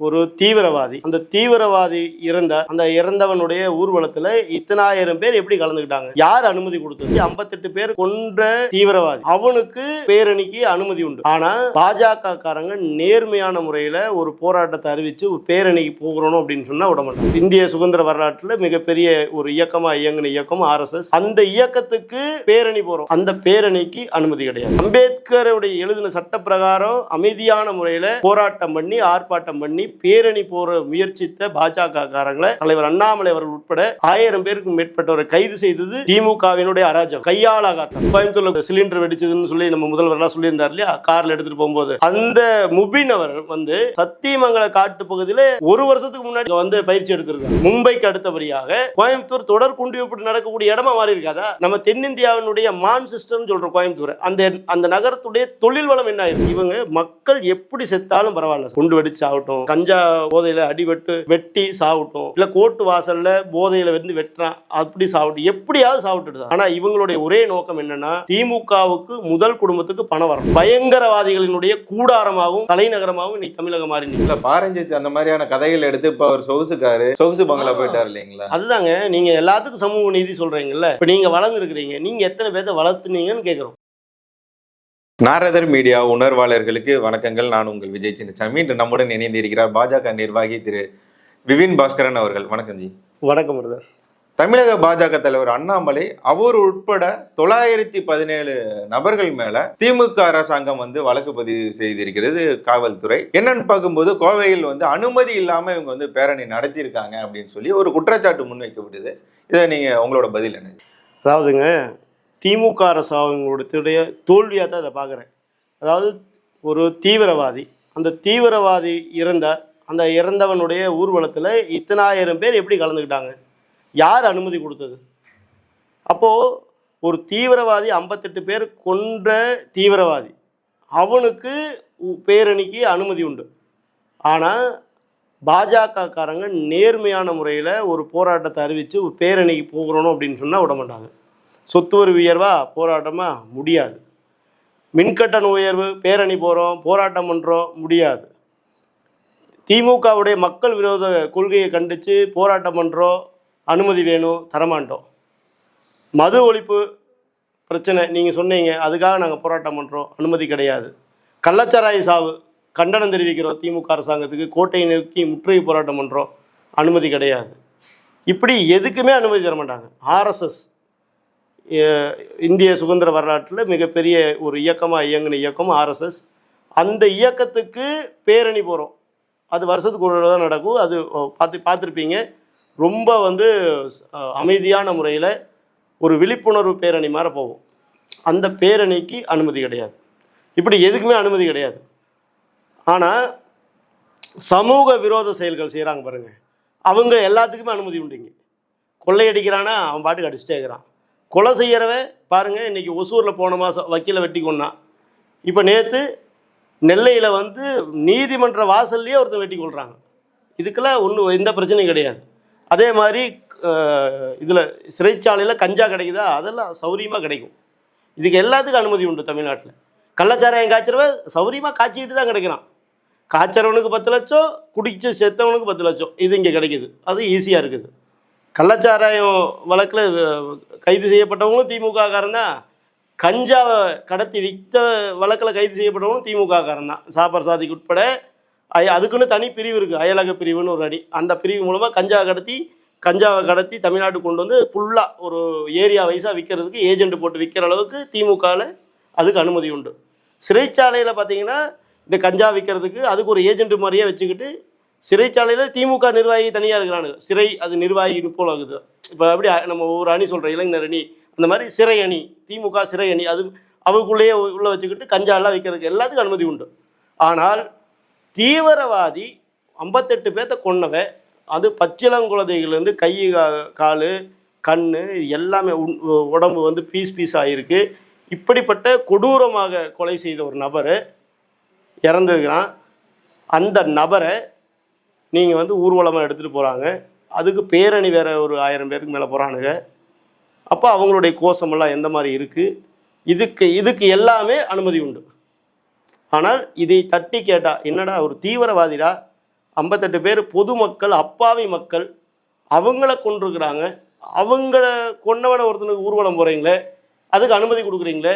ஒரு தீவிரவாதி. அந்த தீவிரவாதி இறந்த அந்த இறந்தவனுடைய ஊர்வலத்துல இத்தனாயிரம் பேர் எப்படி கலந்துக்கிட்டாங்க? யார் அனுமதி கொடுத்தது? ஐம்பத்தெட்டு பேர் கொன்ற தீவிரவாதி. அவனுக்கு பேரணிக்கு அனுமதி உண்டு. ஆனா பாஜக காரங்க நேர்மையான முறையில ஒரு போராட்டத்தை அறிவிச்சு ஒரு பேரணிக்கு போகிறோம் அப்படின்னு சொன்னா விட மாட்டாங்க. இந்திய சுதந்திர வரலாற்றுல மிகப்பெரிய ஒரு இயக்கமா இயங்கின இயக்கம் ஆர்எஸ்எஸ் அந்த இயக்கத்துக்கு பேரணி போறோம். அந்த பேரணிக்கு அனுமதி கிடையாது. அம்பேத்கருடைய எழுதின சட்ட பிரகாரம் அமைதியான முறையில போராட்டம் பண்ணி ஆர்ப்பாட்டம் பண்ணி பேரணி போற முயற்சித்த பாஜக காரங்களை தலைவர் அண்ணாமலை அவர்கள் உட்பட ஆயிரம் பேருக்கு மேற்பட்டவரை கைது செய்தது திமுகவினுடைய அராஜகம். கையாளாகாத்தான் கோயம்புத்தூர்ல சிலிண்டர் வெடிச்சதுன்னு சொல்லி நம்ம முதல்வர்லாம் சொல்லியிருந்தார் இல்லையா? கார்ல எடுத்துட்டு போகும்போது. அந்த முபின் அவர் வந்து சத்தியமங்கல காட்டு பகுதியில ஒரு வருஷத்துக்கு முன்னாடி வந்து பயிற்சி எடுத்திருக்காங்க மும்பைக்கு அடுத்தபடியாக கோயம்புத்தூர் தொடர் குண்டு நடக்கக்கூடிய இடமா மாறி இருக்காதா நம்ம தென்னிந்தியாவினுடைய மான் சிஸ்டம் சொல்றோம் கோயம்புத்தூர். அந்த அந்த நகரத்துடைய தொழில் வளம் என்ன ஆயிருக்கு? இவங்க மக்கள் எப்படி செத்தாலும் பரவாயில்ல. குண்டு வெடிச்சு ஆகட்டும் கஞ்சா போதையில அடிபட்டு வெட்டி சாவட்டும். இல்ல கோர்ட்டு வாசல்ல போதையில வந்து வெட்டுறான். அப்படி சாவட்டும் எப்படியாவது சாப்பிட்டுட்டு ஆனா இவங்களுடைய ஒரே நோக்கம் என்னன்னா திமுகவுக்கு முதல் குடும்பத்துக்கு பணம் வரும் பயங்கரவாதிகளினுடைய கூடாரமாகவும் தலைநகரமாகவும் இன்னைக்கு தமிழகம் மாறி. இல்ல பாரஞ்சித் அந்த மாதிரியான கதைகள் எடுத்து இப்ப அவர் சொகுசுக்காரு. சொகுசு பங்களா போயிட்டாரு இல்லைங்களா? அதுதாங்க நீங்க எல்லாத்துக்கும் சமூக நீதி சொல்றீங்கல்ல. இப்ப நீங்க வளர்ந்து இருக்கிறீங்க நீங்க எத்தனை பேர்த்த வளர்த்துனீங்கன்னு கேக்குறோம். நாரதர் மீடியா உணர்வாளர்களுக்கு வணக்கங்கள். நான் உங்கள் விஜய் சின்னசாமி. இன்று நம்முடன் இணைந்து இருக்கிறார் பாஜக நிர்வாகி திரு விபின் பாஸ்கரன் அவர்கள். வணக்கம் ஜி. வணக்கம் பிரதர் தமிழக பாஜக தலைவர் அண்ணாமலை அவர் உட்பட தொள்ளாயிரத்தி பதினேழு நபர்கள் மேல திமுக அரசாங்கம் வந்து வழக்கு பதிவு செய்திருக்கிறது காவல்துறை. என்னன்னு பார்க்கும்போது கோவையில் வந்து அனுமதி இல்லாம இவங்க வந்து பேரணி நடத்தியிருக்காங்க அப்படின்னு சொல்லி ஒரு குற்றச்சாட்டு முன்வைக்கப்படுது இதை நீங்க உங்களோட பதில் என்ன? அதாவதுங்க திமுக அரசாங்கங்களுடைய தோல்வியாக தான் அதை பார்க்குறேன். அதாவது ஒரு தீவிரவாதி. அந்த தீவிரவாதி இறந்த அந்த இறந்தவனுடைய ஊர்வலத்தில் இத்தனாயிரம் பேர் எப்படி கலந்துக்கிட்டாங்க? யார் அனுமதி கொடுத்தது? அப்போது ஒரு தீவிரவாதி ஐம்பத்தெட்டு பேர் கொன்ற தீவிரவாதி. அவனுக்கு உ- பேரணிக்கு அனுமதி உண்டு. ஆனால் பாஜகக்காரங்க நேர்மையான முறையில் ஒரு போராட்டத்தை அறிவித்து ஒரு பேரணிக்கு போகிறோம் அப்படின்னு சொன்னால் விட மாட்டாங்க. சொத்து வரி உயர்வா போராட்டமா? முடியாது. மின்கட்டண உயர்வு பேரணி போகிறோம் போராட்டம் பண்ணுறோம் முடியாது. திமுகவுடைய மக்கள் விரோத கொள்கையை கண்டித்து போராட்டம் பண்ணுறோம் அனுமதி வேணும் தரமாட்டோம். மது ஒழிப்பு பிரச்சனை நீங்கள் சொன்னீங்க அதுக்காக நாங்கள் போராட்டம் பண்ணுறோம் அனுமதி கிடையாது. கள்ளச்சாராய சாவு கண்டனம் தெரிவிக்கிறோம் திமுக அரசாங்கத்துக்கு கோட்டையை நோக்கி முற்றுகை போராட்டம் பண்ணுறோம் அனுமதி கிடையாது. இப்படி எதுக்குமே அனுமதி தர மாட்டாங்க ஆர்எஸ்எஸ் இந்திய சுதந்திர வரலாற்றில் மிகப்பெரிய ஒரு இயக்கமாக இயங்கின இயக்கம் ஆர்எஸ்எஸ் அந்த இயக்கத்துக்கு பேரணி போகிறோம் அது வருஷத்துக்கு ஒரு தான் நடக்கும். அது பார்த்து பார்த்துருப்பீங்க. ரொம்ப வந்து அமைதியான முறையில் ஒரு விழிப்புணர்வு பேரணி மாதிரி போவோம் அந்த பேரணிக்கு அனுமதி கிடையாது. இப்படி எதுக்குமே அனுமதி கிடையாது. ஆனால் சமூக விரோத செயல்கள் செய்கிறாங்க பாருங்கள் அவங்க எல்லாத்துக்குமே அனுமதி உண்டுங்க. கொள்ளையடிக்கிறானா அவன் பாட்டுக்கு அடிச்சுட்டே இருக்கிறான். கொலை செய்கிறவ பாருங்கள் இன்றைக்கி ஒசூரில் போன மாதம் வக்கீலை வெட்டி கொண்டான் இப்போ நேற்று நெல்லையில் வந்து நீதிமன்ற வாசல்லையே ஒருத்தன் வெட்டி கொள்கிறாங்க இதுக்கெல்லாம் ஒன்றும் எந்த பிரச்சனையும் கிடையாது. அதே மாதிரி இதில் சிறைச்சாலையில் கஞ்சா கிடைக்குதா? அதெல்லாம் சௌரியமாக கிடைக்கும். இதுக்கு எல்லாத்துக்கும் அனுமதி உண்டு தமிழ்நாட்டில். கள்ளச்சாராயம் காய்ச்சறவன் சௌரியமாக காய்ச்சிக்கிட்டு தான் கிடைக்கிறான். காய்ச்சறவனுக்கு பத்து லட்சம் குடிச்சு செத்தவனுக்கு பத்து லட்சம். இது இங்கே கிடைக்குது. அது ஈஸியாக இருக்குது. கள்ளச்சாராயம் வழக்கில் கைது செய்யப்பட்டவங்களும் திமுக காரன் தான் கஞ்சாவை கடத்தி வித்த வழக்கில் கைது செய்யப்பட்டவங்களும் திமுக காரன் தான் சாப்பர் சாதிக்கு உட்பட அதுக்குன்னு தனி பிரிவு இருக்குது அயலக பிரிவுன்னு ஒரு அடி. அந்த பிரிவு மூலமாக கஞ்சா கடத்தி கஞ்சாவை கடத்தி தமிழ்நாட்டுக்கு கொண்டு வந்து ஃபுல்லாக ஒரு ஏரியா வைஸாக விற்கிறதுக்கு ஏஜென்ட் போட்டு விற்கிற அளவுக்கு திமுகவில் அதுக்கு அனுமதி உண்டு. சிறைச்சாலையில் பார்த்தீங்கன்னா இந்த கஞ்சா விற்கிறதுக்கு அதுக்கு ஒரு ஏஜென்ட் மாதிரியே வச்சுக்கிட்டு சிறைச்சாலையில் திமுக நிர்வாகி தனியாக இருக்கிறானு சிறை அது நிர்வாகி போல ஆகுது இப்போ அப்படி நம்ம ஒரு அணி சொல்கிறோம் இளைஞர் அணி. அந்த மாதிரி சிறை அணி திமுக சிறை அணி அது அவங்களுக்குள்ளேயே உள்ளே வச்சுக்கிட்டு கஞ்சாலாம் வைக்கிறதுக்கு விற்கிறதுக்கு எல்லாத்துக்கும் அனுமதி உண்டு. ஆனால் தீவிரவாதி ஐம்பத்தெட்டு பேர்த்த கொன்னவன் அது பச்சிளங்குழந்தைகள்லேருந்து கை கால் கண் எல்லாமே உடம்பு வந்து பீஸ் பீஸ் ஆகிருக்கு இப்படிப்பட்ட கொடூரமாக கொலை செய்த ஒரு நபர் இறந்துருக்கிறான். அந்த நபரை நீங்கள் வந்து ஊர்வலமாக எடுத்துகிட்டு போகிறாங்க அதுக்கு பேரணி வேற ஒரு ஆயிரம் பேருக்கு மேலே போகிறானுங்க அப்போ அவங்களுடைய கோஷமெல்லாம் எந்த மாதிரி இருக்குது இதுக்கு இதுக்கு எல்லாமே அனுமதி உண்டு. ஆனால் இதை தட்டி கேட்டால் என்னடா ஒரு தீவிரவாதிடா? ஐம்பத்தெட்டு பேர் பொதுமக்கள் அப்பாவி மக்கள் அவங்கள கொண்டிருக்கிறாங்க அவங்கள கொண்டவன ஒருத்தனுக்கு ஊர்வலம் போகிறீங்களே அதுக்கு அனுமதி கொடுக்குறீங்களே?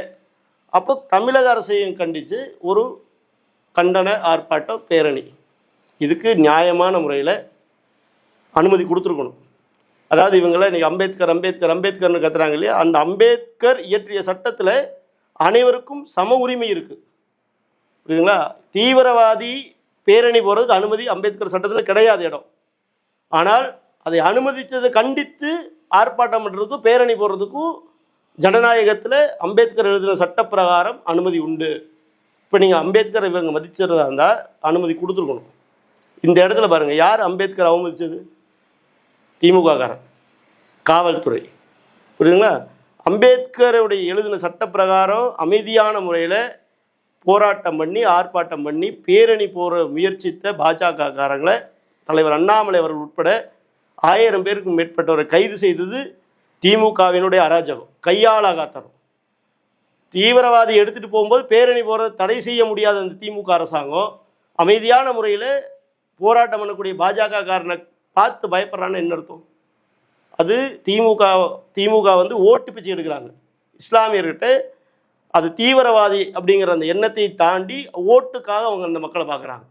அப்போ தமிழக அரசையும் கண்டித்து ஒரு கண்டன ஆர்ப்பாட்டம் பேரணி. இதுக்கு நியாயமான முறையில் அனுமதி கொடுத்துருக்கணும். அதாவது இவங்கள இன்னைக்கு அம்பேத்கர் அம்பேத்கர் அம்பேத்கர்னு கத்துறாங்க இல்லையா? அந்த அம்பேத்கர் இயற்றிய சட்டத்தில் அனைவருக்கும் சம உரிமை இருக்குது புரியுதுங்களா? தீவிரவாதி பேரணி போகிறதுக்கு அனுமதி அம்பேத்கர் சட்டத்தில் கிடையாது இடம். ஆனால் அதை அனுமதித்ததை கண்டித்து ஆர்ப்பாட்டம் பண்ணுறதுக்கும் பேரணி போடுறதுக்கும் ஜனநாயகத்தில் அம்பேத்கர் எழுதின சட்டப்பிரகாரம் அனுமதி உண்டு. இப்போ நீங்கள் அம்பேத்கர் இவங்க மதிச்சிருந்தா இருந்தால் அனுமதி கொடுத்துருக்கணும். இந்த இடத்துல பாருங்கள் யார் அம்பேத்கர் அவமதிச்சது? திமுககாரன் காவல்துறை. புரியுதுங்களா? அம்பேத்கருடைய எழுதின சட்டப்பிரகாரம் அமைதியான முறையில் போராட்டம் பண்ணி ஆர்ப்பாட்டம் பண்ணி பேரணி போகிற முயற்சித்த பாஜக காரங்களை தலைவர் அண்ணாமலை அவர்கள் உட்பட ஆயிரம் பேருக்கும் மேற்பட்டவரை கைது செய்தது திமுகவினுடைய அராஜகம் கையாளாகாத்தனம் தீவிரவாதி எடுத்துட்டு போகும்போது பேரணி போகிறத தடை செய்ய முடியாத அந்த திமுக அரசாங்கம் அமைதியான முறையில் போராட்டம் பண்ணக்கூடிய பாஜக காரனை பார்த்து பயப்படுறான்னு என்ன அர்த்தம்? அது திமுக திமுக வந்து ஓட்டு பிச்சு எடுக்கிறாங்க. இஸ்லாமியர்கிட்ட அது தீவிரவாதி அப்படிங்கிற அந்த எண்ணத்தை தாண்டி ஓட்டுக்காக அவங்க அந்த மக்களை பார்க்குறாங்க.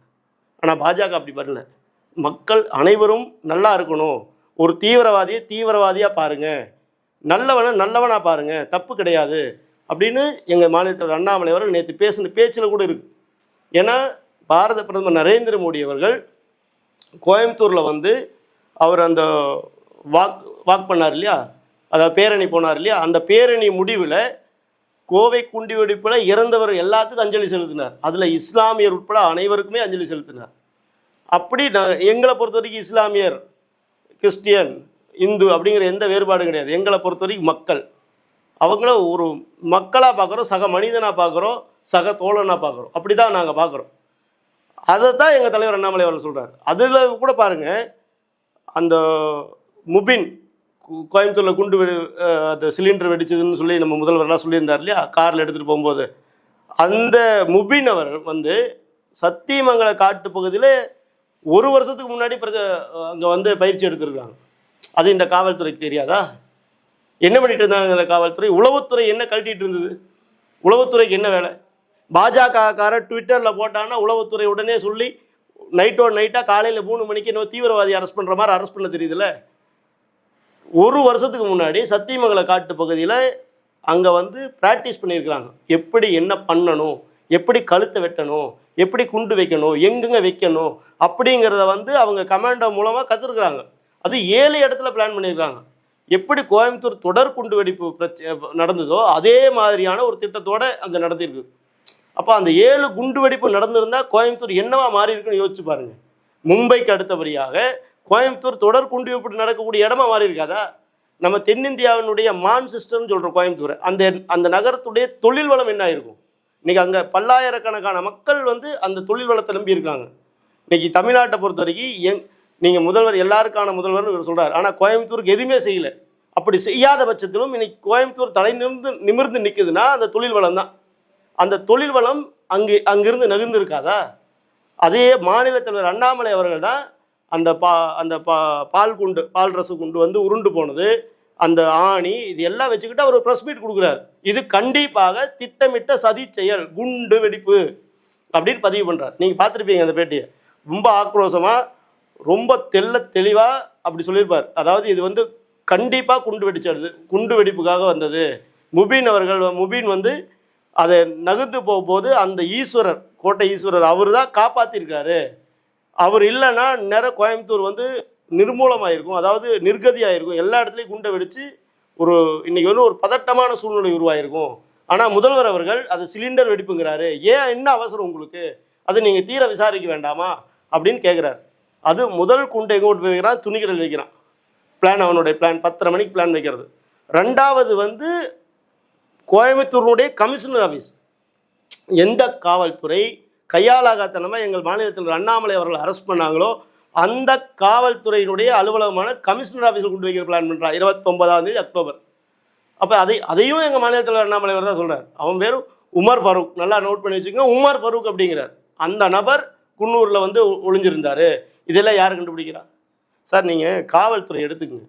ஆனால் பாஜக அப்படி பண்ணல மக்கள் அனைவரும் நல்லா இருக்கணும். ஒரு தீவிரவாதியை தீவிரவாதியாக பாருங்கள் நல்லவனை நல்லவனாக பாருங்கள் தப்பு கிடையாது. அப்படின்னு எங்கள் மாநிலத்தில் அண்ணாமலை அவர்கள் நேற்று பேசின பேச்சில் கூட இருக்குது ஏன்னா பாரத பிரதமர் நரேந்திர மோடி அவர்கள் கோயம்புத்தூரில் வந்து அவர் அந்த வாக் வாக் பண்ணார் இல்லையா? அதாவது பேரணி போனார் இல்லையா? அந்த பேரணி முடிவில் கோவை குண்டி வெடிப்பில் இறந்தவர் எல்லாத்துக்கும் அஞ்சலி செலுத்தினார். அதில் இஸ்லாமியர் உட்பட அனைவருக்குமே அஞ்சலி செலுத்தினார். அப்படி நான் எங்களை பொறுத்த வரைக்கும் இஸ்லாமியர் கிறிஸ்டியன் இந்து அப்படிங்கிற எந்த வேறுபாடும் கிடையாது. எங்களை பொறுத்த வரைக்கும் மக்கள். அவங்கள ஒரு மக்களாக பார்க்குறோம் சக மனிதனாக பார்க்குறோம் சக தோழனாக பார்க்குறோம் அப்படி தான் நாங்கள் பார்க்குறோம் அதை தான் எங்கள் தலைவர் அண்ணாமலை அவர்கள் சொல்கிறார் அதில் கூட பாருங்கள் அந்த முபின் கோயம்புத்தூரில் குண்டு வெடி அந்த சிலிண்டர் வெடிச்சதுன்னு சொல்லி நம்ம முதல்வர்லாம் சொல்லியிருந்தார் இல்லையா? காரில் எடுத்துகிட்டு போகும்போது. அந்த முபின் அவர் வந்து சத்தியமங்கல காட்டு பகுதியில் ஒரு வருஷத்துக்கு முன்னாடி பிரஜ அங்கே வந்து பயிற்சி எடுத்திருக்காங்க. அது இந்த காவல்துறைக்கு தெரியாதா? என்ன பண்ணிட்டு இருந்தாங்க இந்த காவல்துறை? உளவுத்துறை என்ன கழட்டிட்டு இருந்தது? உளவுத்துறைக்கு என்ன வேலை? பாஜகக்காரன் ட்விட்டரில் போட்டான்னா உளவுத்துறை உடனே சொல்லி நைட்டோ நைட்டாக காலையில் மூணு மணிக்கு இன்னும் தீவிரவாதி அரெஸ்ட் பண்ணுற மாதிரி அரெஸ்ட் பண்ண தெரியுதுல்ல? ஒரு வருஷத்துக்கு முன்னாடி சத்தியமங்கல காட்டு பகுதியில் அங்கே வந்து ப்ராக்டிஸ் பண்ணியிருக்கிறாங்க. எப்படி என்ன பண்ணணும்? எப்படி கழுத்தை வெட்டணும்? எப்படி குண்டு வைக்கணும்? எங்கெங்க வைக்கணும்? அப்படிங்கிறத வந்து அவங்க கமாண்டோ மூலமாக கற்றுருக்குறாங்க அது ஏழு இடத்துல பிளான் பண்ணியிருக்காங்க எப்படி கோயம்புத்தூர் தொடர் குண்டு வெடிப்பு பிரச்ச நடந்ததோ அதே மாதிரியான ஒரு திட்டத்தோடு அங்கே நடந்திருக்கு. அப்போ அந்த ஏழு குண்டு வெடிப்பு நடந்திருந்தால் கோயம்புத்தூர் என்னவா மாறி இருக்குன்னு யோசிச்சு பாருங்க. மும்பைக்கு அடுத்தபடியாக கோயம்புத்தூர் தொடர் குண்டு வெடிப்பு நடக்கக்கூடிய இடமா மாறி இருக்காதா? நம்ம தென்னிந்தியாவினுடைய மான் சிஸ்டம்னு சொல்கிறோம் கோயம்புத்தூர் அந்த அந்த நகரத்துடைய தொழில் வளம் என்ன ஆயிருக்கும்? இன்றைக்கி அங்கே பல்லாயிரக்கணக்கான மக்கள் வந்து அந்த தொழில் வளத்தை நம்பி இருக்காங்க. தமிழ்நாட்டை பொறுத்த வரைக்கும் எங் நீங்கள் முதல்வர் எல்லாருக்கான முதல்வர்னு இவர் சொல்கிறார் ஆனால் கோயம்புத்தூருக்கு எதுவுமே செய்யலை. அப்படி செய்யாத பட்சத்திலும் இன்னைக்கு கோயம்புத்தூர் தலை நிமிர்ந்து நிமிர்ந்து நிற்குதுன்னா அந்த தொழில் வளம் தான் அந்த தொழில் வளம் அங்கே அங்கிருந்து நகர்ந்து இருக்காதா அதே மாநில தலைவர் அண்ணாமலை அவர்கள் தான் அந்த பா அந்த பா பால் குண்டு பால் ரச குண்டு வந்து உருண்டு போனது. அந்த ஆணி இது எல்லாம் வச்சுக்கிட்டு அவர் ப்ரெஸ் மீட் கொடுக்குறாரு. இது கண்டிப்பாக திட்டமிட்ட சதி செயல் குண்டு வெடிப்பு அப்படின்னு பதிவு பண்ணுறார் நீங்கள் பார்த்துருப்பீங்க அந்த பேட்டியை. ரொம்ப ஆக்ரோஷமாக ரொம்ப தெள்ள தெளிவாக அப்படி சொல்லியிருப்பார். அதாவது இது வந்து கண்டிப்பாக குண்டு வெடிச்சது குண்டு வெடிப்புக்காக வந்தது. முபீன் அவர்கள் முபீன் வந்து அதை நகர்ந்து போகும்போது அந்த ஈஸ்வரர் கோட்டை ஈஸ்வரர் அவர் தான் காப்பாற்றிருக்காரு அவர் இல்லைன்னா நேர கோயம்புத்தூர் வந்து நிர்மூலமாயிருக்கும். அதாவது நிர்கதியாயிருக்கும். எல்லா இடத்துலையும் குண்டை வெடித்து ஒரு இன்னைக்கு வந்து ஒரு பதட்டமான சூழ்நிலை உருவாயிருக்கும். ஆனால் முதல்வர் அவர்கள் அது சிலிண்டர் வெடிப்புங்கிறாரு. ஏன் என்ன அவசரம் உங்களுக்கு? அது நீங்கள் தீர விசாரிக்க வேண்டாமா? அப்படின்னு கேட்குறாரு அது முதல் குண்டை எங்கே கொண்டு போய் வைக்கிறான்? துணிக்கடல் வைக்கிறான். பிளான் அவனுடைய பிளான் பத்தரை மணிக்கு பிளான் வைக்கிறது. ரெண்டாவது வந்து கோயம்புத்தூர்னுடைய கமிஷனர் ஆஃபீஸ் எந்த காவல்துறை கையாலாகத்தனமாக எங்கள் மாநிலத்தில் அண்ணாமலை அவர்கள் அரெஸ்ட் பண்ணாங்களோ அந்த காவல்துறையினுடைய அலுவலகமான கமிஷனர் ஆஃபீஸில் கொண்டு வைக்கிற பிளான் பண்ணுறான் இருபத்தொன்பதாம் தேதி அக்டோபர். அப்போ அதை அதையும் எங்கள் மாநிலத்தில் அண்ணாமலை அவர் தான் சொல்கிறார் அவன் பேரும் உமர் ஃபரூக். நல்லா நோட் பண்ணி வச்சுக்கோங்க. உமர் ஃபரூக் அப்படிங்கிறார். அந்த நபர் குன்னூரில் வந்து ஒ- இதெல்லாம் யார் கண்டுபிடிக்கிறா சார் நீங்கள் காவல்துறை எடுத்துக்கங்க.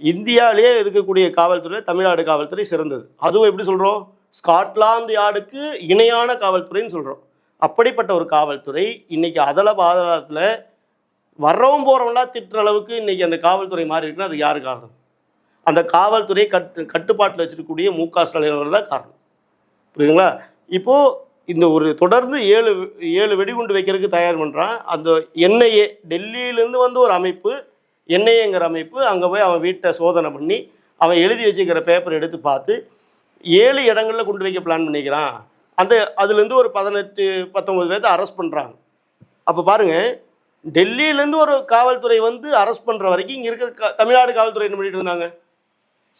இந்தியாவிலேயே இருக்கக்கூடிய காவல்துறை தமிழ்நாடு காவல்துறை சிறந்தது. அதுவும் எப்படி சொல்கிறோம் ஸ்காட்லாந்து யார்டுக்கு இணையான காவல்துறைன்னு சொல்கிறோம் அப்படிப்பட்ட ஒரு காவல்துறை இன்னைக்கு அதல பாதாளத்தில் வர்றவும் போகிறவன்லாம் திட்டுற அளவுக்கு இன்னைக்கு அந்த காவல்துறை மாறி இருக்குன்னா அது யாரு காரணம்? அந்த காவல்துறையை கட்டு கட்டுப்பாட்டில் வச்சிருக்கக்கூடிய மு க ஸ்டாலின் தான் காரணம். புரியுதுங்களா? இப்போது இந்த ஒரு தொடர்ந்து ஏழு ஏழு வெடிகுண்டு வைக்கிறதுக்கு தயார் பண்ணுறான் அந்த என்ஐஏ டெல்லியிலேருந்து வந்து ஒரு அமைப்பு என்ஐஏங்கிற அமைப்பு அங்கே போய் அவன் வீட்டை சோதனை பண்ணி அவன் எழுதி வச்சுக்கிற பேப்பர் எடுத்து பார்த்து ஏழு இடங்களில் கொண்டு வைக்க பிளான் பண்ணிக்கிறான். அந்த அதுலேருந்து ஒரு பதினெட்டு பத்தொம்பது பேர்த்த அரெஸ்ட் பண்ணுறாங்க அப்போ பாருங்கள் டெல்லியிலேருந்து ஒரு காவல்துறை வந்து அரெஸ்ட் பண்ணுற வரைக்கும் இங்கே இருக்க தமிழ்நாடு காவல்துறை என்ன பண்ணிட்டு இருந்தாங்க?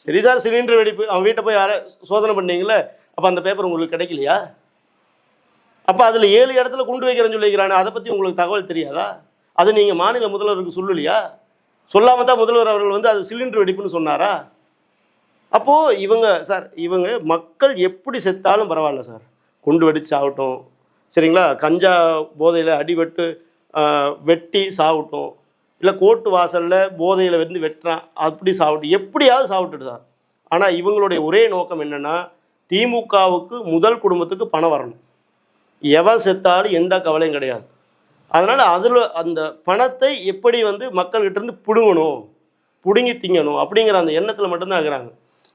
சரி சார் சிலிண்டர் வெடிப்பு அவன் வீட்டை போய் அர சோதனை பண்ணீங்களே அப்போ அந்த பேப்பர் உங்களுக்கு கிடைக்கலையா? அப்போ அதில் ஏழு இடத்துல குண்டு வைக்கிறேன்னு சொல்லிக்கிறானே அதை பற்றி உங்களுக்கு தகவல் தெரியாதா? அது நீங்கள் மாநில முதல்வருக்கு சொல்லலையா? சொல்லாமல் தான் முதல்வர் அவர்கள் வந்து அது சிலிண்டர் வெடிப்புன்னு சொன்னாரா? அப்போது இவங்க சார் இவங்க மக்கள் எப்படி செத்தாலும் பரவாயில்ல சார். குண்டு வெடிச்சு சாகட்டும் சரிங்களா? கஞ்சா போதையில் அடிபட்டு வெட்டி சாகட்டும் இல்லை கோட்டு வாசலில் போதையில் வந்து வெட்டுறான் அப்படி சாப்பிட்டு எப்படியாவது சாப்பிட்டுட்டு சார். ஆனால் இவங்களுடைய ஒரே நோக்கம் என்னென்னா திமுகவுக்கு முதல் குடும்பத்துக்கு பணம் வரணும். எவன் செத்தாலும் எந்த கவலையும் கிடையாது. அதனால் அதில் அந்த பணத்தை எப்படி வந்து மக்கள்கிட்ட இருந்து பிடுங்கணும் பிடுங்கி திங்கணும் அப்படிங்கிற அந்த எண்ணத்தில் மட்டும்தான் இருக்கிறாங்க.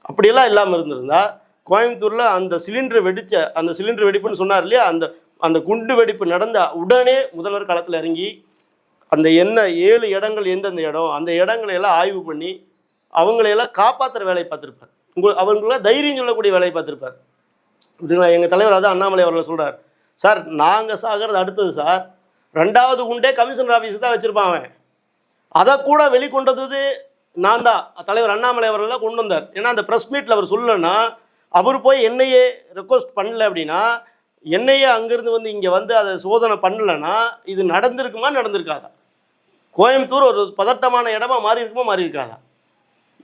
அப்படியெல்லாம் இல்லாமல் இருந்திருந்தா கோயம்புத்தூரில் அந்த சிலிண்டர் வெடித்த அந்த சிலிண்டர் வெடிப்புன்னு சொன்னார் இல்லையா? அந்த அந்த குண்டு வெடிப்பு நடந்த உடனே முதல்வர் களத்தில் இறங்கி அந்த என்ன ஏழு இடங்கள் எந்தெந்த இடம் அந்த இடங்களை எல்லாம் ஆய்வு பண்ணி அவங்களையெல்லாம் காப்பாற்றுற வேலையை பார்த்துருப்பார். உங்கள் அவங்களாம் தைரியம் சொல்லக்கூடிய வேலையை பார்த்துருப்பார். அப்படிங்களா எங்கள் தலைவர் அதான் அண்ணாமலை அவர்கள் சொல்கிறார் சார் நாங்கள் சாகிறது அடுத்தது சார். ரெண்டாவது குண்டே கமிஷனர் ஆஃபீஸ் தான் வச்சுருப்பான் அவன். அதை கூட வெளிக்கொண்டது நான் தான். தலைவர் அண்ணாமலை அவர்கள் தான் கொண்டு வந்தார். ஏன்னா அந்த ப்ரெஸ் மீட்டில் அவர் சொல்லலைன்னா அவர் போய் என்னையே ரெக்வஸ்ட் பண்ணல அப்படின்னா என்னையே அங்கேருந்து வந்து இங்கே வந்து அதை சோதனை பண்ணலைன்னா இது நடந்திருக்குமா நடந்திருக்காதா? கோயம்புத்தூர் ஒரு பதட்டமான இடமா மாறி இருக்குமா மாறி இருக்காதா?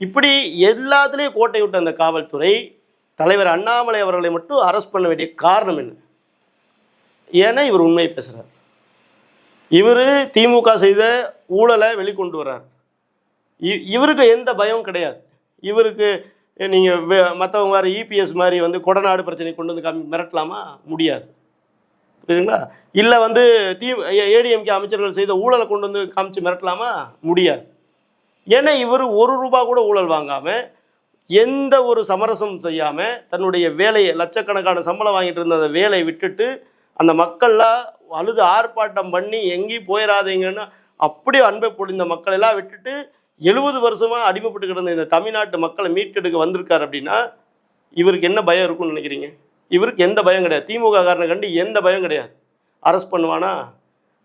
இப்படி எல்லாத்துலேயும் கோட்டை விட்ட அந்த காவல்துறை தலைவர் அண்ணாமலை அவர்களை மட்டும் அரெஸ்ட் பண்ண வேண்டிய காரணம் என்ன? ஏன்னா இவர் உண்மையை பேசுகிறார் இவர் திமுக செய்த ஊழலை வெளிக்கொண்டு வர்றார் இ- இவருக்கு எந்த பயம் கிடையாது. இவருக்கு நீங்கள் மற்றவங்க மாதிரி இபிஎஸ் மாதிரி வந்து கொடநாடு பிரச்சனை கொண்டு வந்து காமி மிரட்டலாமா? முடியாது. புரியுதுங்களா? இல்லை வந்து தி ஏடிஎம்கே அமைச்சர்கள் செய்த ஊழலை கொண்டு வந்து காமிச்சு மிரட்டலாமா? முடியாது. ஏன்னா இவர் ஒரு ரூபா கூட ஊழல் வாங்காமல் எந்த ஒரு சமரசம் செய்யாமல் தன்னுடைய வேலையை லட்சக்கணக்கான சம்பளம் வாங்கிட்டு இருந்த அந்த வேலையை விட்டுட்டு அந்த மக்கள்லாம் அழுது ஆர்ப்பாட்டம் பண்ணி எங்கேயும் போயிடாதீங்கன்னு அப்படியே அன்பை பொழிந்த மக்கள் எல்லாம் விட்டுட்டு எழுபது வருஷமாக அடிமைப்பட்டு கிடந்த இந்த தமிழ்நாட்டு மக்களை மீட்டெடுக்க வந்திருக்காரு அப்படின்னா இவருக்கு என்ன பயம் இருக்கும்னு நினைக்கிறீங்க? இவருக்கு எந்த பயம் கிடையாது. திமுக காரனை கண்டு எந்த பயம் கிடையாது. அரெஸ்ட் பண்ணுவானா?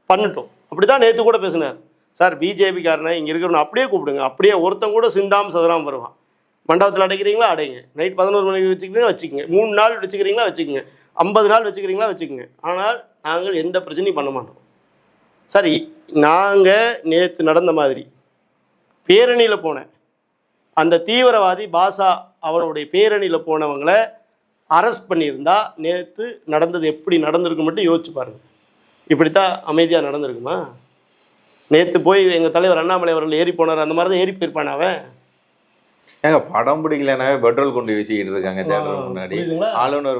பண்ணட்டும். அப்படி தான் நேற்று கூட பேசினார். சார் பிஜேபிக்காரனை இங்கே இருக்கிறவனை அப்படியே கூப்பிடுங்க. அப்படியே ஒருத்தன் கூட சிந்தாம் சதுராம் வருவான். மண்டபத்தில் அடைக்கிறீங்களா? அடைங்க. நைட் பதினோரு மணிக்கு வச்சுக்கிறீங்களா? வச்சுக்கோங்க. மூணு நாள் வச்சுக்கிறீங்களா? வச்சுக்கோங்க. ஐம்பது நாள் வச்சுக்கிறீங்களா வச்சுக்கோங்க. ஆனால் நாங்கள் எந்த பிரச்சனையும் பண்ண மாட்டோம். சரி நாங்கள் நேற்று நடந்த மாதிரி பேரணியில் போனேன். அந்த தீவிரவாதி பாசா அவருடைய பேரணியில் போனவங்களை அரெஸ்ட் பண்ணியிருந்தா நேற்று நடந்தது எப்படி நடந்திருக்கு மட்டும் யோசிச்சு பாருங்கள் இப்படித்தான் அமைதியாக நடந்திருக்குமா? நேற்று போய் எங்கள் தலைவர் அண்ணாமலை அவர்கள் ஏறி போனார் அந்த மாதிரி தான் ஏறி போயிருப்பான் அவன்? ஏங்க படம் பிடிக்கலனாவே பெட்ரோல் குண்டு வீசிக்கிட்டு இருக்காங்க தேட்டர் முன்னாடி. ஆளுநர்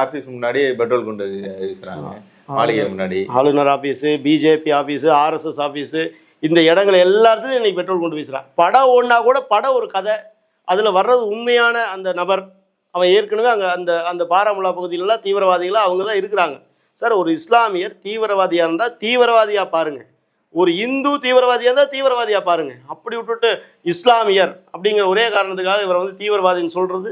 ஆபீஸ் முன்னாடி பெட்ரோல் குண்டு வீசுறாங்க. மாளிகை முன்னாடி. ஆளுநர் office BJP office RSS office இந்த இடங்கள் எல்லாத்துலையும் இன்னைக்கு பெட்ரோல் கொண்டு வீசுறான் படம் ஒன்றா கூட படம் ஒரு கதை. அதில் வர்றது உண்மையான அந்த நபர். அவன் ஏற்கனவே அங்கே அந்த அந்த பாராமுல்லா பகுதியிலலாம் தீவிரவாதிகளாக அவங்க தான் இருக்கிறாங்க. சார் ஒரு இஸ்லாமியர் தீவிரவாதியாக இருந்தால் தீவிரவாதியாக பாருங்க. ஒரு இந்து தீவிரவாதியாக இருந்தால் தீவிரவாதியாக பாருங்க. அப்படி விட்டுட்டு இஸ்லாமியர் அப்படிங்கிற ஒரே காரணத்துக்காக இவரை வந்து தீவிரவாதின்னு சொல்கிறது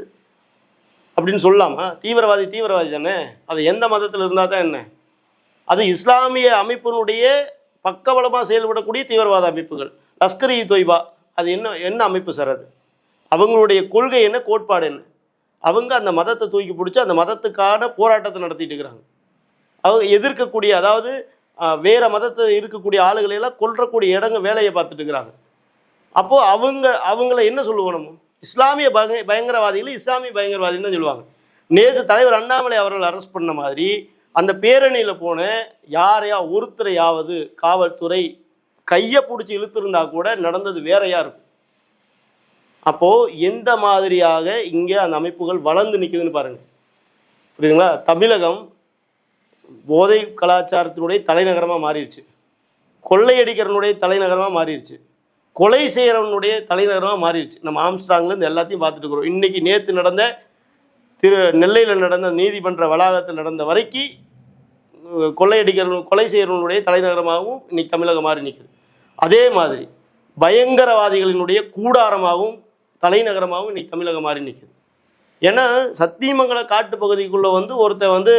அப்படின்னு சொல்லலாமா? தீவிரவாதி தீவிரவாதி தானே? அது எந்த மதத்தில் இருந்தால் தான் என்ன? அது இஸ்லாமிய அமைப்பினுடைய பக்கபலமாக செயல்படக்கூடிய தீவிரவாத அமைப்புகள். லஷ்கர் இ தொய்பா அது என்ன என்ன அமைப்பு சார் அது? அவங்களுடைய கொள்கை என்ன கோட்பாடு என்ன? அவங்க அந்த மதத்தை தூக்கி பிடிச்சி அந்த மதத்துக்கான போராட்டத்தை நடத்திட்டு இருக்கிறாங்க. அவங்க எதிர்க்கக்கூடிய அதாவது வேற மதத்தை இருக்கக்கூடிய ஆளுகளை எல்லாம் கொல்றக்கூடிய இடங்க வேலையை பார்த்துட்டு இருக்கிறாங்க. அப்போது அவங்க அவங்கள என்ன சொல்லுவோம் நம்ம இஸ்லாமிய பக பயங்கரவாதிகள் இஸ்லாமிய பயங்கரவாதின்னு தான் சொல்லுவாங்க. நேற்று தலைவர் அண்ணாமலை அவர்கள் அரெஸ்ட் பண்ண மாதிரி அந்த பேரணியில் போன யாரையா ஒருத்தரையாவது காவல்துறை கையை பிடிச்சி இழுத்திருந்தா கூட நடந்தது வேறையா இருக்கும். அப்போ எந்த மாதிரியாக இங்கே அந்த அமைப்புகள் வளர்ந்து நிற்குதுன்னு பாருங்க. புரியுதுங்களா? தமிழகம் போதை கலாச்சாரத்தினுடைய தலைநகரமாக மாறிடுச்சு. கொள்ளையடிக்கிறவனுடைய தலைநகரமாக மாறிடுச்சு. கொலை செய்கிறவனுடைய தலைநகரமாக மாறிடுச்சு. நம்ம ஆம்ஸ்டாங்லேருந்து எல்லாத்தையும் பார்த்துட்டு இருக்கிறோம். இன்னைக்கு நேற்று நடந்த திரு நெல்லையில் நடந்த நீதிமன்ற வளாகத்தில் நடந்த வரைக்கும் கொள்ளையடிக்கிறவன் கொலை செய்கிறவனுடைய தலைநகரமாகவும் இன்னைக்கு தமிழகம் மாறி நிற்குது அதே மாதிரி பயங்கரவாதிகளினுடைய கூடாரமாகவும் தலைநகரமாகவும் இன்னைக்கு தமிழகம் மாறி நிற்குது ஏன்னா சத்தியமங்கல காட்டு பகுதிக்குள்ளே வந்து ஒருத்தன் வந்து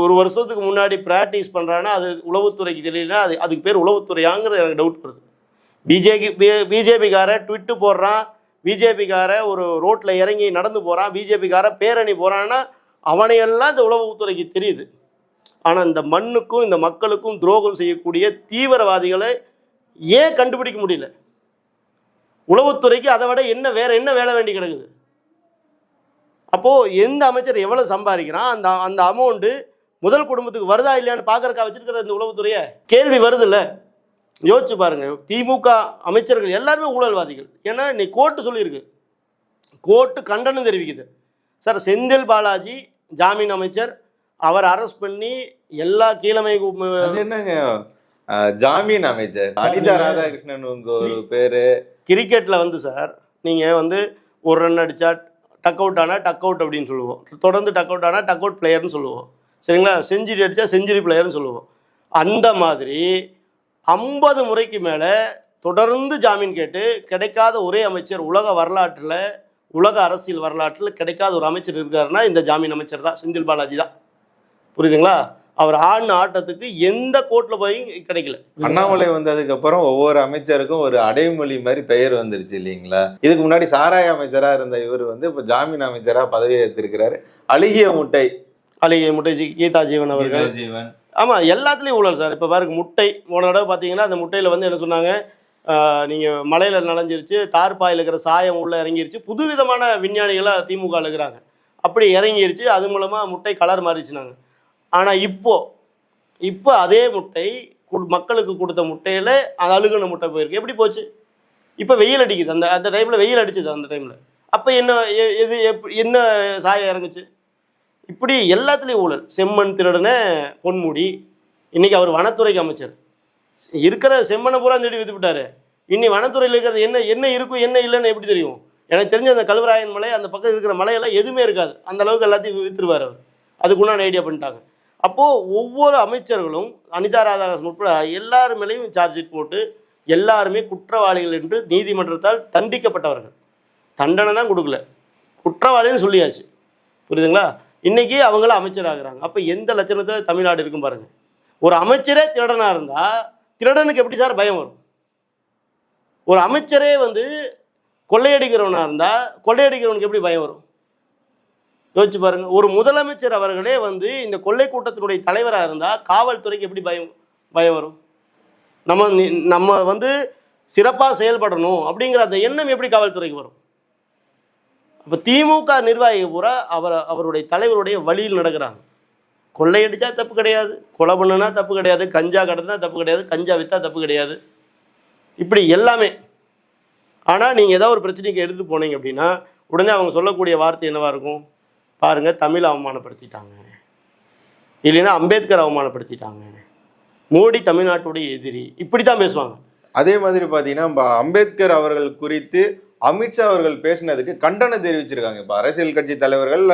ஒரு வருஷத்துக்கு முன்னாடி ப்ராக்டிஸ் பண்ணுறான்னா அது உளவுத்துறைக்கு தெரியலனா அது அதுக்கு பேர் உளவுத்துறையாங்கிறது எனக்கு டவுட் வருது. பிஜேபி பிஜேபிக்கார ட்விட்டு போடுறான் பிஜேபிக்கார ஒரு ரோட்டில் இறங்கி நடந்து போகிறான் பிஜேபிக்கார பேரணி போகிறான்னா அவனையெல்லாம் இந்த உளவுத்துறைக்கு தெரியுது. ஆனால் இந்த மண்ணுக்கும் இந்த மக்களுக்கும் துரோகம் செய்யக்கூடிய தீவிரவாதிகளை ஏன் கண்டுபிடிக்க முடியல? உளவுத்துறைக்கு அதை விட என்ன வேற என்ன வேலை வேண்டி கிடக்குது? அப்போ எந்த அமைச்சர் எவ்வளவு சம்பாதிக்கிறான்? அந்த அந்த அமௌண்ட்டு முதல் குடும்பத்துக்கு வருதா இல்லையான்னு பார்க்கறக்கா வச்சிருக்கிற இந்த உளவுத்துறையை கேள்வி வருதுல்ல? யோசிச்சு பாருங்க. திமுக அமைச்சர்கள் எல்லாருமே ஊழல்வாதிகள். ஏன்னா இன்னைக்கு கோர்ட்டு சொல்லியிருக்கு. கோர்ட்டு கண்டனம் தெரிவிக்குது. சார் செந்தில் பாலாஜி ஜாமீன் அமைச்சர் அவர் அரெஸ்ட் பண்ணி எல்லா கீழமை என்னங்க? ஜாமீன் அமைச்சர். அனிதா ராதாகிருஷ்ணன் உங்க ஒரு பேரு. கிரிக்கெட்ல வந்து சார் நீங்க வந்து ஒரு ரன் அடிச்சா டக் அவுட் ஆனால் டக் அவுட் அப்படின்னு சொல்லுவோம். தொடர்ந்து டக் அவுட் ஆனால் டக் அவுட் பிளேயர்னு சொல்லுவோம். சரிங்களா? செஞ்சுரி அடித்தா செஞ்சுரி பிளேயர்னு சொல்லுவோம். அந்த மாதிரி ஐம்பது முறைக்கு மேலே தொடர்ந்து ஜாமீன் கேட்டு கிடைக்காத ஒரே அமைச்சர் உலக வரலாற்றில் உலக அரசியல் வரலாற்றில் கிடைக்காத ஒரு அமைச்சர் இருக்காருன்னா இந்த ஜாமீன் அமைச்சர் தான் செந்தில் பாலாஜி தான். புரியுதுங்களா? அவர் ஆடின ஆட்டத்துக்கு எந்த கோர்ட்டில் போய் கிடைக்கல. அண்ணாமலை வந்ததுக்கு அப்புறம் ஒவ்வொரு அமைச்சருக்கும் ஒரு அடைமொழி மாதிரி பெயர் வந்துருச்சு இல்லைங்களா? இதுக்கு முன்னாடி சாராய அமைச்சரா இருந்த இவர் வந்து இப்ப ஜாமீன் அமைச்சரா பதவி ஏற்றிருக்கிறாரு அழுகிய முட்டை. அலிகை முட்டை கீதா ஜீவன் அவர்கள். ஜீவன் ஆமாம் எல்லாத்துலேயும் ஊழல் சார். இப்போ பாருங்க முட்டை. போன தடவை பார்த்தீங்கன்னா அந்த முட்டையில் வந்து என்ன சொன்னாங்க? நீங்கள் மலையில் நனைஞ்சிருச்சு தார்பாயில் இருக்கிற சாயம் உள்ளே இறங்கிருச்சு. புதுவிதமான விஞ்ஞானிகளாக திமுக இருக்கிறாங்க. அப்படி இறங்கிருச்சு. அது மூலமாக முட்டை கலர் மாறிச்சுனாங்க ஆனால் இப்போ இப்போ அதே முட்டை மக்களுக்கு கொடுத்த முட்டையில் அது அழுகுன முட்டை போயிருக்கு. எப்படி போச்சு? இப்போ வெயில் அடிக்குது. அந்த அந்த டைமில் வெயில் அடிச்சுது அந்த டைமில் அப்போ என்ன எ- எது என்ன சாயம் இறங்குச்சு? இப்படி எல்லாத்துலேயும் ஊழல். செம்மண் திருடன பொன்முடி இன்னைக்கு அவர் வனத்துறைக்கு அமைச்சர். இருக்கிற செம்மண்ணை பூரா தேடி வித்து விட்டாரு. இன்னி வனத்துறையில் இருக்கிறது என்ன என்ன இருக்கும் என்ன இல்லைன்னு எப்படி தெரியும்? எனக்கு தெரிஞ்ச அந்த கல்வராயன் மலை அந்த பக்கம் இருக்கிற மலையெல்லாம் எதுவுமே இருக்காது. அந்த அளவுக்கு எல்லாத்தையும் வித்துருவார் அவர். அதுக்குண்டான ஐடியா பண்ணிட்டாங்க. அப்போது ஒவ்வொரு அமைச்சர்களும் அனிதா ராதாகிருஷ்ணன் உட்பட எல்லார் மேலேயும் சார்ஜ் ஷீட் போட்டு எல்லாருமே குற்றவாளிகள் என்று நீதிமன்றத்தால் தண்டிக்கப்பட்டவர்கள். தண்டனை தான் கொடுக்கல. குற்றவாளின்னு சொல்லியாச்சு. புரியுதுங்களா? இன்னைக்கு அவங்கள அமைச்சராகிறாங்க. அப்போ எந்த லட்சணத்தில் தமிழ்நாடு இருக்கும் பாருங்க. ஒரு அமைச்சரே திருடனாக இருந்தால் திருடனுக்கு எப்படி சார் பயம் வரும்? ஒரு அமைச்சரே வந்து கொள்ளையடிக்கிறவனாக இருந்தால் கொள்ளையடிக்கிறவனுக்கு எப்படி பயம் வரும்? யோசிச்சு பாருங்க. ஒரு முதலமைச்சர் அவர்களே வந்து இந்த கொள்ளை கூட்டத்தினுடைய தலைவராக இருந்தால் காவல்துறைக்கு எப்படி பயம் பயம் வரும்? நம்ம நம்ம வந்து சிறப்பாக செயல்படணும் அப்படிங்கிற அந்த எண்ணம் எப்படி காவல்துறைக்கு வரும்? அப்போ திமுக நிர்வாகி பூரா அவர் அவருடைய தலைவருடைய வழியில் நடக்கிறாங்க. கொள்ளையடிச்சா தப்பு கிடையாது. கொலை பண்ணுனா தப்பு கிடையாது. கஞ்சா கடத்தினா தப்பு கிடையாது. கஞ்சா விற்றா தப்பு கிடையாது. இப்படி எல்லாமே. ஆனால் நீங்கள் ஏதாவது ஒரு பிரச்சனைக்கு எடுத்துகிட்டு போனீங்க அப்படின்னா உடனே அவங்க சொல்லக்கூடிய வார்த்தை என்னவாக இருக்கும்? பாருங்க தமிழ் அவமானப்படுத்திட்டாங்க. இல்லைன்னா அம்பேத்கர் அவமானப்படுத்திட்டாங்க. மோடி தமிழ்நாட்டுடைய எதிரி. இப்படி தான் பேசுவாங்க. அதே மாதிரி பார்த்தீங்கன்னா அம்பேத்கர் அவர்கள் குறித்து அமித்ஷா அவர்கள் பேசினதுக்கு கண்டனம் தெரிவிச்சிருக்காங்க. இப்போ அரசியல் கட்சி தலைவர்கள்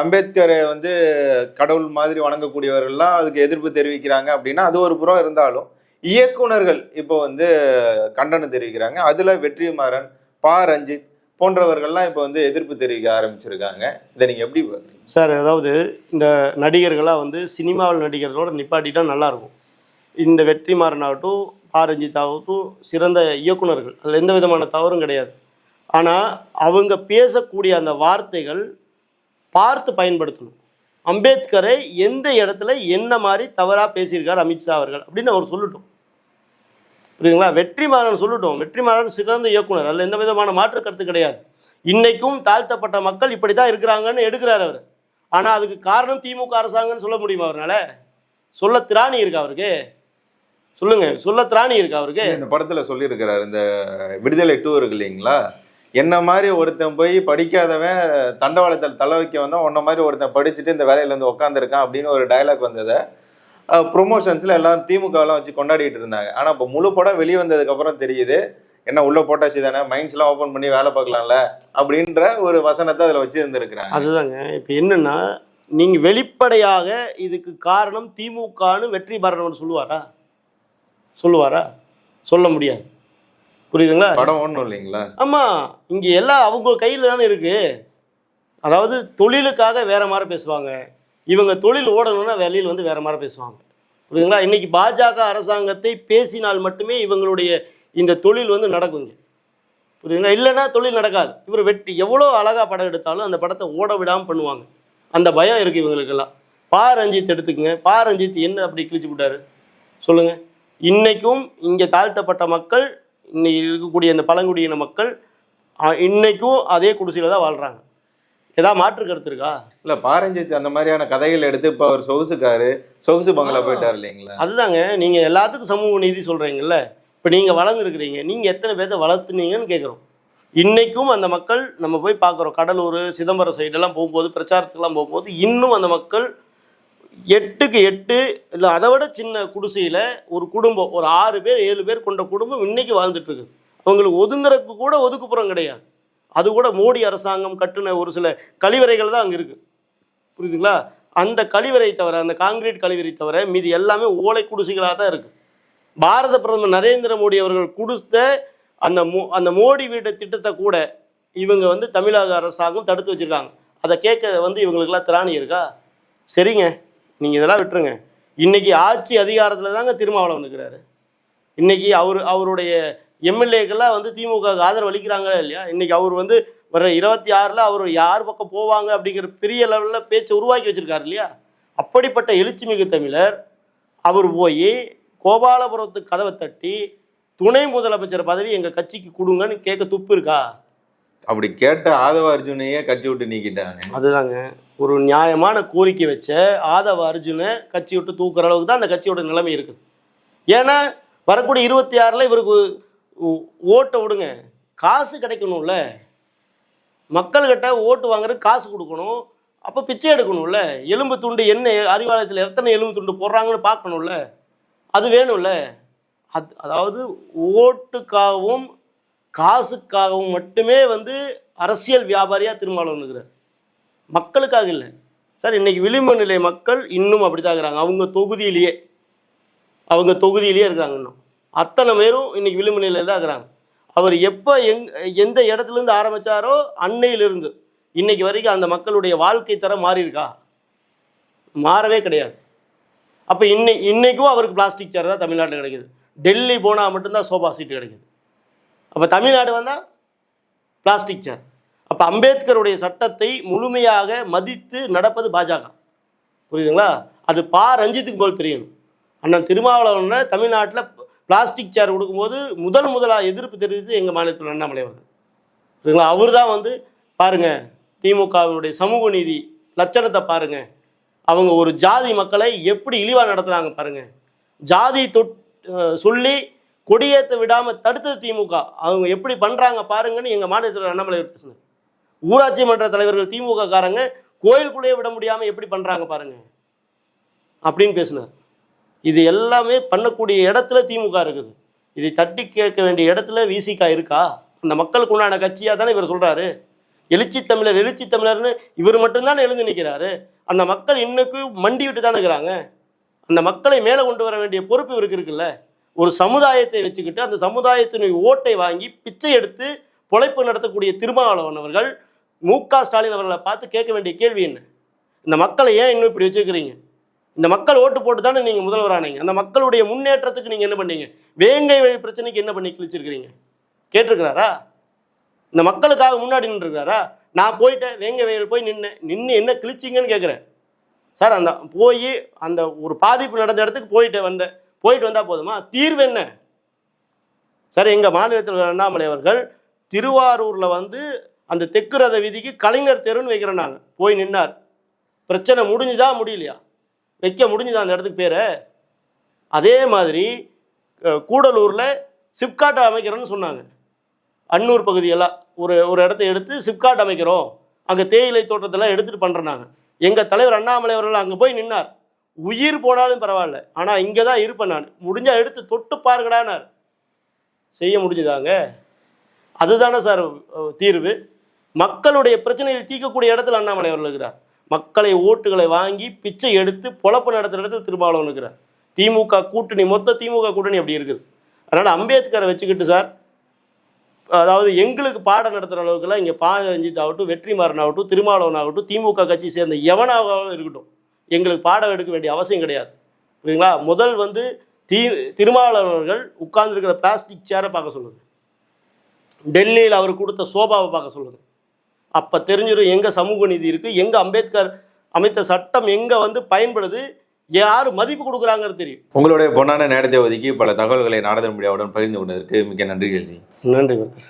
அம்பேத்கரை வந்து கடவுள் மாதிரி வணங்கக்கூடியவர்கள்லாம் அதுக்கு எதிர்ப்பு தெரிவிக்கிறாங்க அப்படின்னா அது ஒரு புறம் இருந்தாலும் இயக்குனர்கள் இப்போ வந்து கண்டனம் தெரிவிக்கிறாங்க. அதில் வெற்றிமாறன் பா. ரஞ்சித் போன்றவர்கள்லாம் இப்போ வந்து எதிர்ப்பு தெரிவிக்க ஆரம்பிச்சிருக்காங்க. இதை நீங்கள் எப்படி சார் அதாவது இந்த நடிகர்களாக வந்து சினிமாவில் நடிகர்களோட நிப்பாட்டிட்டா நல்லாயிருக்கும் இந்த வெற்றிமாறன் ஆகட்டும் ஆரஞ்சித் ஆகட்டும் சிறந்த இயக்குனர்கள் அதில் எந்த விதமான தவறும் கிடையாது. ஆனால் அவங்க பேசக்கூடிய அந்த வார்த்தைகள் பார்த்து பயன்படுத்தணும். அம்பேத்கரை எந்த இடத்துல என்ன மாதிரி தவறாக பேசியிருக்கார் அமித்ஷா அவர்கள் அப்படின்னு அவர் சொல்லட்டும். புரியுதுங்களா? வெற்றிமாறன் சொல்லட்டும். வெற்றிமாறன் சிறந்த இயக்குனர். அதில் எந்த விதமான மாற்று கருத்து கிடையாது. இன்னைக்கும் தாழ்த்தப்பட்ட மக்கள் இப்படி தான் இருக்கிறாங்கன்னு எடுக்கிறார் அவர். ஆனால் அதுக்கு காரணம் திமுக அரசாங்கம்னு சொல்ல முடியுமா அவரால் சொல்ல திராணி இருக்கா அவருக்கு? சொல்லுங்க. சொல்ல திராணி இருக்கா அவருக்கு? இந்த படத்தில் சொல்லியிருக்கிறார். இந்த விடுதலை டூ இருக்கு இல்லைங்களா? என்ன மாதிரி ஒருத்தன் போய் படிக்காதவன் தண்டவாளத்தில் தலை வைக்க வந்தால் உன்ன மாதிரி ஒருத்தன் படிச்சுட்டு இந்த வேலையில வந்து உட்காந்துருக்கான் அப்படின்னு ஒரு டயலாக் வந்ததை ப்ரொமோஷன்ஸ்ல எல்லாம் திமுகலாம் வச்சு கொண்டாடிட்டு இருந்தாங்க. ஆனா இப்போ முழு படம் வெளியே வந்ததுக்கு அப்புறம் தெரியுது என்ன உள்ள போட்டாச்சு தானே மைண்ட்ஸ் எல்லாம் ஓபன் பண்ணி வேலை பார்க்கலாம்ல அப்படின்ற ஒரு வசனத்தை அதுல வச்சு இருந்திருக்கிறாங்க அதுதாங்க. இப்போ என்னன்னா நீங்க வெளிப்படையாக இதுக்கு காரணம் திமுகன்னு வெற்றி பாரதம் சொல்லுவாரா? சொல்லுவாரா? சொல்ல முடியாது. புரியுதுங்களா? படம் ஒண்ணும் இல்லைங்களா? ஆமா. இங்க எல்லாம் அவங்க கையில தானே இருக்கு. அதாவது தொழிலுக்காக வேற மாதிரி பேசுவாங்க. இவங்க தொழில் ஓடணும்னா வெளியில் வந்து வேற மாதிரி பேசுவாங்க. புரியுதுங்களா? இன்னைக்கு பாஜக அரசாங்கத்தை பேசினால் மட்டுமே இவங்களுடைய இந்த தொழில் வந்து நடக்குங்க புரியுதுங்களா? இல்லைன்னா தொழில் நடக்காது. இவர் வெட்டி எவ்வளோ அழகாக படம் எடுத்தாலும் அந்த படத்தை ஓட விடாமல் பண்ணுவாங்க. அந்த பயம் இருக்குது இவங்களுக்கெல்லாம். பா. ரஞ்சித் எடுத்துக்கங்க. பா. ரஞ்சித் என்ன அப்படி கிழிச்சு விட்டாரு சொல்லுங்க. இன்னைக்கும் இங்கே தாழ்த்தப்பட்ட மக்கள் இன்னைக்கு இருக்கக்கூடிய இந்த பழங்குடியின மக்கள் இன்னைக்கும் அதே குடிசையில் தான் வாழ்கிறாங்க ஏதாவது மாற்று கருத்து இருக்கா? இல்ல பாரஞ்சித் அந்த மாதிரியான கதைகள் எடுத்து இப்ப அவர் சொகுசுக்காரு. சொகுசு பங்களா போயிட்டாரு இல்லைங்களா? அதுதாங்க நீங்க எல்லாத்துக்கும் சமூக நீதி சொல்றீங்கல்ல? இப்போ நீங்க வளர்ந்துருக்கிறீங்க. நீங்க எத்தனை பேர்த்த வளர்த்துனீங்கன்னு கேட்குறோம் இன்னைக்கும் அந்த மக்கள் நம்ம போய் பார்க்குறோம் கடலூர் சிதம்பரம் சைடெல்லாம் போகும்போது பிரச்சாரத்துக்கெல்லாம் போகும்போது இன்னும் அந்த மக்கள் எட்டுக்கு எட்டு இல்லை அதை விட சின்ன குடிசையில் ஒரு குடும்பம் ஒரு ஆறு பேர் ஏழு பேர் கொண்ட குடும்பம் இன்னைக்கு வாழ்ந்துட்டு இருக்குது. அவங்களுக்கு ஒதுங்குறதுக்கு கூட ஒதுக்குப்புறம் கிடையாது. அது கூட மோடி அரசாங்கம் கட்டின ஒரு சில கழிவறைகள் தான் அங்கே இருக்குது புரியுதுங்களா? அந்த கழிவறை தவிர அந்த காங்கிரீட் கழிவறை தவிர மீதி எல்லாமே ஓலை குடிசைகளாக தான் இருக்குது பாரத பிரதமர் நரேந்திர மோடி அவர்கள் கொடுத்த அந்த மோ அந்த மோடி வீட்டு திட்டத்தை கூட இவங்க வந்து தமிழக அரசாங்கம் தடுத்து வச்சிருக்காங்க. அதை கேட்க வந்து இவங்களுக்கெல்லாம் திராணி இருக்கா? சரிங்க. நீங்கள் இதெல்லாம் விட்டுருங்க. இன்றைக்கி ஆட்சி அதிகாரத்தில் தாங்க திருமாவளவன் இருக்கிறாரு. இன்றைக்கி அவர் அவருடைய எம்எல்ஏக்கெல்லாம் வந்து திமுக ஆதரவு அளிக்கிறாங்களா இல்லையா? இன்னைக்கு அவர் வந்து வர இருபத்தி ஆறில் அவர் யார் பக்கம் போவாங்க அப்படிங்கிற பெரிய லெவலில் பேச்சை உருவாக்கி வச்சிருக்காரு இல்லையா? அப்படிப்பட்ட எழுச்சிமிகு தமிழர் அவர் போய் கோபாலபுரத்துக்கு கதவை தட்டி துணை முதலமைச்சர் பதவி எங்கள் கட்சிக்கு கொடுங்கன்னு கேட்க துப்பு இருக்கா? அப்படி கேட்ட ஆதவ அர்ஜுனையே கட்சி விட்டு நீக்கிட்டாங்க அதுதாங்க. ஒரு நியாயமான கோரிக்கை வச்ச ஆதவ அர்ஜுனை கட்சி விட்டு தூக்குற அளவுக்கு தான் அந்த கட்சியோட நிலைமை இருக்குது. ஏன்னா வரக்கூடிய இருபத்தி ஆறில் இவருக்கு ஓட்டை விடுங்க. காசு கிடைக்கணும்ல. மக்கள்கிட்ட ஓட்டு வாங்குறதுக்கு காசு கொடுக்கணும். அப்போ பிச்சை எடுக்கணும்ல. எலும்பு துண்டு என்ன அறிவாலயத்தில் எத்தனை எலும்பு துண்டு போடுறாங்கன்னு பார்க்கணும்ல. அது வேணும்ல. அது அதாவது ஓட்டுக்காகவும் காசுக்காகவும் மட்டுமே வந்து அரசியல் வியாபாரியாக திருமாவளவன் இருக்கிறார் மக்களுக்காக இல்லை. சார் இன்னைக்கு விளிம்பு நிலை மக்கள் இன்னும் அப்படித்தான் இருக்கிறாங்க. அவங்க தொகுதியிலேயே. அவங்க தொகுதியிலேயே இருக்கிறாங்க இன்னும். அத்தனை பேரும் இன்னைக்கு விளிம்பு நிலையில் தான் இருக்கிறாங்க. அவர் எப்போ எங் எந்த இடத்துலேருந்து ஆரம்பித்தாரோ அன்னையிலிருந்து இன்னைக்கு வரைக்கும் அந்த மக்களுடைய வாழ்க்கை தரம் மாறி இருக்கா? மாறவே கிடையாது. அப்போ இன்னை இன்றைக்கும் அவருக்கு பிளாஸ்டிக் சேர் தான் தமிழ்நாட்டில் கிடைக்குது. டெல்லி போனால் மட்டும்தான் சோஃபா சீட்டு கிடைக்குது. அப்போ தமிழ்நாடு வந்தால் பிளாஸ்டிக் சேர் அப்போ அம்பேத்கருடைய சட்டத்தை முழுமையாக மதித்து நடப்பது பாஜக. புரியுதுங்களா? அது பா. ரஞ்சித்துக்கு போல் தெரியணும். அண்ணன் திருமாவளவனை தமிழ்நாட்டில் பிளாஸ்டிக் சேர் கொடுக்கும்போது முதல் முதலாக எதிர்ப்பு தெரிவித்து எங்கள் மாநிலத்தில் அண்ணாமலை அவர்கள். சரிங்களா? அவர் தான் வந்து பாருங்க திமுகவினுடைய சமூக நீதி லட்சணத்தை பாருங்கள் அவங்க ஒரு ஜாதி மக்களை எப்படி இழிவாக நடத்துகிறாங்க பாருங்கள் ஜாதி தொட் சொல்லி கொடியேற்ற விடாமல் தடுத்தது திமுக. அவங்க எப்படி பண்ணுறாங்க பாருங்கன்னு எங்கள் மாநிலத்தில் அண்ணாமலை அவர் ஊராட்சி மன்ற தலைவர்கள் திமுக காரங்க கோயிலுக்குள்ளேயே விட முடியாமல் எப்படி பண்ணுறாங்க பாருங்கள் அப்படின்னு பேசினார். இது எல்லாமே பண்ணக்கூடிய இடத்துல திமுக இருக்குது. இதை தட்டி கேட்க வேண்டிய இடத்துல விசிகா இருக்கா? அந்த மக்களுக்கு உண்டான கட்சியாக தானே இவர் சொல்கிறாரு எழுச்சி தமிழர் எழுச்சி தமிழர்னு இவர் மட்டும்தானே எழுந்து நிற்கிறாரு அந்த மக்கள் இன்னைக்கு மண்டி விட்டு தானே இருக்கிறாங்க. அந்த மக்களை மேலே கொண்டு வர வேண்டிய பொறுப்பு இவருக்கு இருக்குல்ல. ஒரு சமுதாயத்தை வச்சுக்கிட்டு அந்த சமுதாயத்தினுடைய ஓட்டை வாங்கி பிச்சை எடுத்து பொழைப்பு நடத்தக்கூடிய திருமாவளவன் அவர்கள் மு க ஸ்டாலின் அவர்களை பார்த்து கேட்க வேண்டிய கேள்வி என்ன? இந்த மக்களை ஏன் இன்னும் இப்படி வச்சுருக்கிறீங்க? இந்த மக்கள் ஓட்டு போட்டு தானே நீங்கள் முதல்வரானீங்க அந்த மக்களுடைய முன்னேற்றத்துக்கு நீங்கள் என்ன பண்ணீங்க? வேங்கை வழி பிரச்சனைக்கு என்ன பண்ணி கிழிச்சிருக்கிறீங்க? கேட்டிருக்கிறாரா? இந்த மக்களுக்காக முன்னாடி நின்றுருக்காரா நான் போயிட்டேன் வேங்க வயல் போய் நின்னேன். நின்று என்ன கிழிச்சிங்கன்னு கேட்குறேன். சார் அந்த போய் அந்த ஒரு பாதிப்பு நடந்த இடத்துக்கு போயிட்டு வந்தேன் போயிட்டு வந்தால் போதுமா? தீர்வு என்ன? சார் எங்கள் மாநிலத்தில் அண்ணாமலை அவர்கள் திருவாரூரில் வந்து அந்த தெற்கு ரத விதிக்கு கலைஞர் தெருன்னு வைக்கிறேன் நாங்கள் போய் நின்னார். பிரச்சனை முடிஞ்சுதா முடியலையா? வைக்க முடிஞ்சுதா அந்த இடத்துக்கு பேரை? அதே மாதிரி கூடலூரில் சிப்காட் அமைக்கிறோன்னு சொன்னாங்க. அன்னூர் பகுதியெல்லாம் ஒரு ஒரு இடத்த எடுத்து சிப்காட் அமைக்கிறோம். அங்கே தேயிலை தோட்டத்தெல்லாம் எடுத்துகிட்டு பண்ணுறாங்க எங்கள் தலைவர் அண்ணாமலை அவர்கள் அங்கே போய் நின்னார். உயிர் போனாலும் பரவாயில்ல ஆனால் இங்கே தான் இருப்பேன் நான். முடிஞ்சால் எடுத்து தொட்டு பாருங்கடானார். செய்ய முடிஞ்சுதாங்க? அதுதானே சார் தீர்வு. மக்களுடைய பிரச்சனையில் தீர்க்கக்கூடிய இடத்துல அண்ணாமலை அவர்கள் இருக்கிறார். மக்களை ஓட்டுகளை வாங்கி பிச்சை எடுத்து பொழப்பு நடத்துகிற இடத்துல திருமாவளவன் இருக்கிறார். திமுக கூட்டணி மொத்த திமுக கூட்டணி அப்படி இருக்குது. அதனால் அம்பேத்கரை வச்சுக்கிட்டு சார் அதாவது எங்களுக்கு பாடம் நடத்துகிற அளவுக்குலாம் இங்கே பா. ரஞ்சித் ஆகட்டும் வெற்றிமாறன் ஆகட்டும் திருமாவளவன் ஆகட்டும் திமுக கட்சி சேர்ந்த எவனாக இருக்கட்டும் எங்களுக்கு பாடம் எடுக்க வேண்டிய அவசியம் கிடையாது. புரியுதுங்களா? முதல் வந்து தீ. திருமாவளவர்கள் உட்கார்ந்துருக்கிற பிளாஸ்டிக் சேரை பார்க்க சொல்லுது. டெல்லியில் அவர் கொடுத்த சோபாவை பார்க்க சொல்லுது. அப்போ தெரிஞ்சிடும் எங்கே சமூக நீதி இருக்குது எங்கே அம்பேத்கர் அமைத்த சட்டம் எங்கே வந்து பயன்படுது யார் மதிப்பு கொடுக்குறாங்கிறது தெரியும். உங்களுடைய பொன்னான நேரத்தை ஒதுக்கி பல தகவல்களை நாடக மீடியாவுடன் பகிர்ந்து கொண்டதற்கு மிக்க நன்றிகள் ஜி நன்றி